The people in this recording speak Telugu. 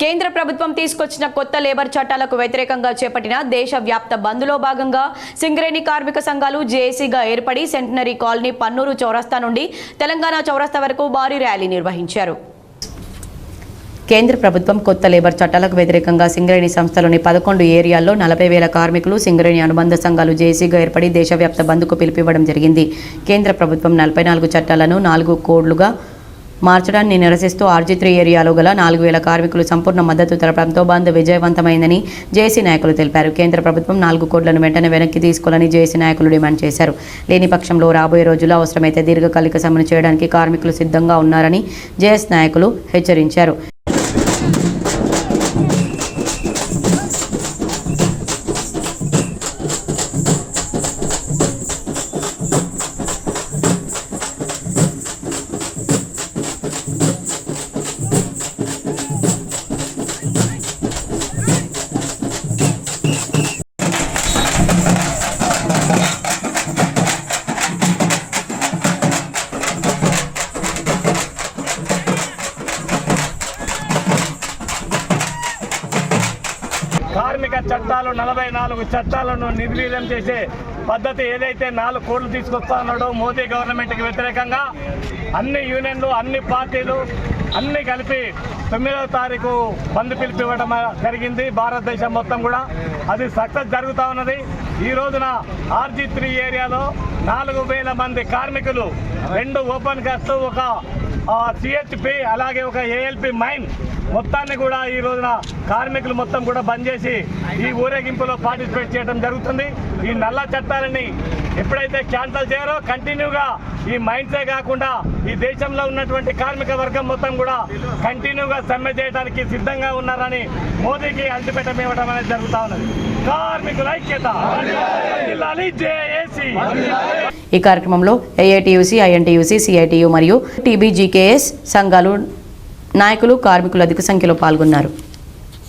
కేంద్ర ప్రభుత్వం తీసుకొచ్చిన కొత్త లేబర్ చట్టాలకు వ్యతిరేకంగా చేపట్టిన దేశవ్యాప్త బంద్లో భాగంగా సింగరేణి కార్మిక సంఘాలు జేఏసీగా ఏర్పడి సెంటనరీ కాలనీ పన్నూరు చౌరస్తా నుండి తెలంగాణ చౌరస్తా వరకు భారీ ర్యాలీ నిర్వహించారు. కేంద్ర ప్రభుత్వం కొత్త లేబర్ చట్టాలకు వ్యతిరేకంగా సింగరేణి సంస్థలోని పదకొండు ఏరియాల్లో నలభై వేల కార్మికులు సింగరేణి అనుబంధ సంఘాలు జేసీగా ఏర్పడి దేశవ్యాప్త బంద్కు పిలుపివ్వడం జరిగింది. కేంద్ర ప్రభుత్వం నలభై నాలుగు చట్టాలను నాలుగు కోడ్లుగా మార్చడాన్ని నిరసిస్తూ ఆర్జీ త్రీ ఏరియాలో గల నాలుగు వేల కార్మికులు సంపూర్ణ మద్దతు తెలపడంతో బంద్ విజయవంతమైందని జేసీ నాయకులు తెలిపారు. కేంద్ర ప్రభుత్వం నాలుగు కోట్లను వెంటనే వెనక్కి తీసుకోవాలని జేసీ నాయకులు డిమాండ్ చేశారు. లేని పక్షంలో రాబోయే రోజుల్లో అవసరమైతే దీర్ఘకాలిక సమ్మెను చేయడానికి కార్మికులు సిద్ధంగా ఉన్నారని జేఎస్ నాయకులు హెచ్చరించారు. కార్మిక చట్టాలు నలభై నాలుగు చట్టాలను నిర్వీర్యం చేసే పద్ధతి ఏదైతే నాలుగు కోట్లు తీసుకొస్తా ఉన్నాడో మోదీ గవర్నమెంట్కి వ్యతిరేకంగా అన్ని యూనియన్లు అన్ని పార్టీలు అన్ని కలిపి తొమ్మిదవ తారీఖు బంద్ పిలిపివ్వడం జరిగింది. భారతదేశం మొత్తం కూడా అది సక్సెస్ జరుగుతూ ఉన్నది. ఈ రోజున ఆర్జీ త్రీ ఏరియాలో నాలుగు వేల మంది కార్మికులు రెండు ఓపెన్ కాస్ట్ ఒక సిహెచ్పి అలాగే ఒక ఏఎల్పి మైన్ మొత్తాన్ని కూడా ఈ రోజున కార్మికులు మొత్తం కూడా బంద్ చేసి ఈ ఊరేగింపులో పార్టిసిపేట్ చేయడం జరుగుతుంది. ఈ నల్ల చట్టాలని ఎప్పుడైతే క్యాన్సల్ చేయరో కంటిన్యూగా ఈ మైండ్సే కాకుండా ఈ దేశంలో ఉన్నటువంటి కార్మిక వర్గం మొత్తం కూడా కంటిన్యూగా సమ్మె చేయడానికి సిద్ధంగా ఉన్నారని మోదీకి అల్టిమేటం ఇవ్వడం అనేది జరుగుతా ఉన్నది. కార్మికుల ఐక్యత. ఈ కార్యక్రమంలో ఏఐటియుసి ఐఎన్టీయూసీ సిఐటియు మరియు టీబీజీకేఎస్ సంఘాలు నాయకులు కార్మికులు అధిక సంఖ్యలో పాల్గొన్నారు.